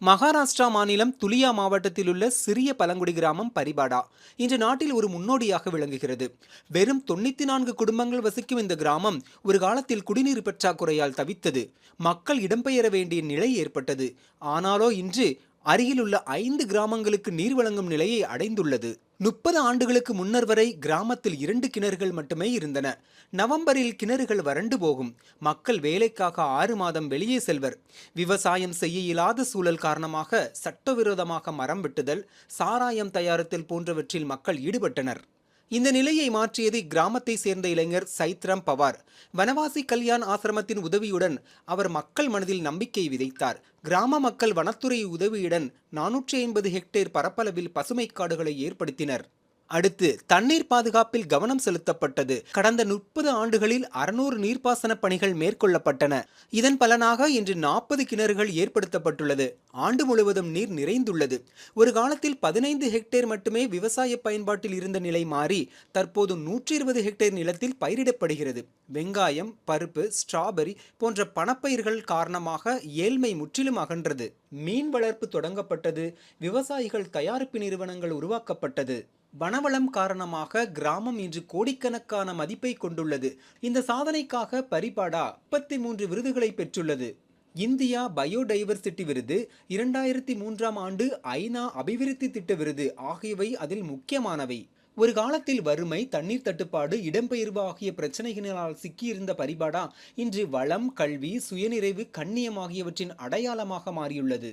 மகாராஷ்டிரா மாநிலம் துலியா மாவட்டத்தில் உள்ள சிறிய பழங்குடி கிராமம் பரிபாடா. இன்று நாட்டில் ஒரு முன்னோடியாக விளங்குகிறது. வெறும் தொண்ணூத்தி நான்கு குடும்பங்கள் வசிக்கும் இந்த கிராமம் ஒரு காலத்தில் குடிநீர் பற்றாக்குறையால் தவித்தது. மக்கள் இடம்பெயர வேண்டிய நிலை ஏற்பட்டது. ஆனாலோ இன்று அருகிலுள்ள ஐந்து கிராமங்களுக்கு நீர் வழங்கும் நிலையை அடைந்துள்ளது. முப்பது ஆண்டுகளுக்கு முன்னர் வரை கிராமத்தில் இரண்டு கிணறுகள் மட்டுமே இருந்தன. நவம்பரில் கிணறுகள் வறண்டு போகும். மக்கள் வேலைக்காக ஆறு மாதம் வெளியே செல்வர். விவசாயம் செய்ய இயலாத சூழல் காரணமாக சட்டவிரோதமாக மரம் வெட்டுதல் சாராயம் தயாரித்தல் போன்றவற்றில் மக்கள் ஈடுபட்டனர். இந்த நிலையை மாற்றியது இக்கிராமத்தை சேர்ந்த இளைஞர் சைத்ரம் பவார். வனவாசி கல்யாண் ஆசிரமத்தின் உதவியுடன் அவர் மக்கள் மனதில் நம்பிக்கை விதைத்தார். கிராம மக்கள் வனத்துறை உதவியுடன் நானூற்றி ஐம்பது ஹெக்டேர் பரப்பளவில் பசுமை காடுகளை ஏற்படுத்தினர். அடுத்து தண்ணீர் பாதுகாப்பில் கவனம் செலுத்தப்பட்டது. கடந்த முப்பது ஆண்டுகளில் அறுநூறு நீர்ப்பாசன பணிகள் மேற்கொள்ளப்பட்டன. இதன் பலனாக இன்று நாற்பது கிணறுகள் ஏற்படுத்தப்பட்டுள்ளது. ஆண்டு முழுவதும் நீர் நிறைந்துள்ளது. ஒரு காலத்தில் பதினைந்து ஹெக்டேர் மட்டுமே விவசாய பயன்பாட்டில் இருந்த நிலை மாறி தற்போது நூற்றி இருபது ஹெக்டேர் நிலத்தில் பயிரிடப்படுகிறது. வெங்காயம் பருப்பு ஸ்ட்ராபெரி போன்ற பணப்பயிர்கள் காரணமாக ஏழ்மை முற்றிலும் அகன்றது. மீன் வளர்ப்பு தொடங்கப்பட்டது. விவசாயிகள் தயாரிப்பு நிறுவனங்கள் உருவாக்கப்பட்டது. வனவளம் காரணமாக கிராமம் இன்று கோடிக்கணக்கான மதிப்பை கொண்டுள்ளது. இந்த சாதனைக்காக பரிபாடா முப்பத்தி மூன்று விருதுகளை பெற்றுள்ளது. இந்தியா பயோடைவர்சிட்டி விருது இரண்டாயிரத்தி மூன்றாம் ஆண்டு ஐநா அபிவிருத்தி திட்ட விருது ஆகியவை அதில் முக்கியமானவை. ஒரு காலத்தில் வறுமை தண்ணீர் தட்டுப்பாடு இடம்பெயர்வு ஆகிய பிரச்சனைகளினால் சிக்கியிருந்த பரிபாடா இன்று வளம் கல்வி சுயநிறைவு கண்ணியம் ஆகியவற்றின் அடையாளமாக மாறியுள்ளது.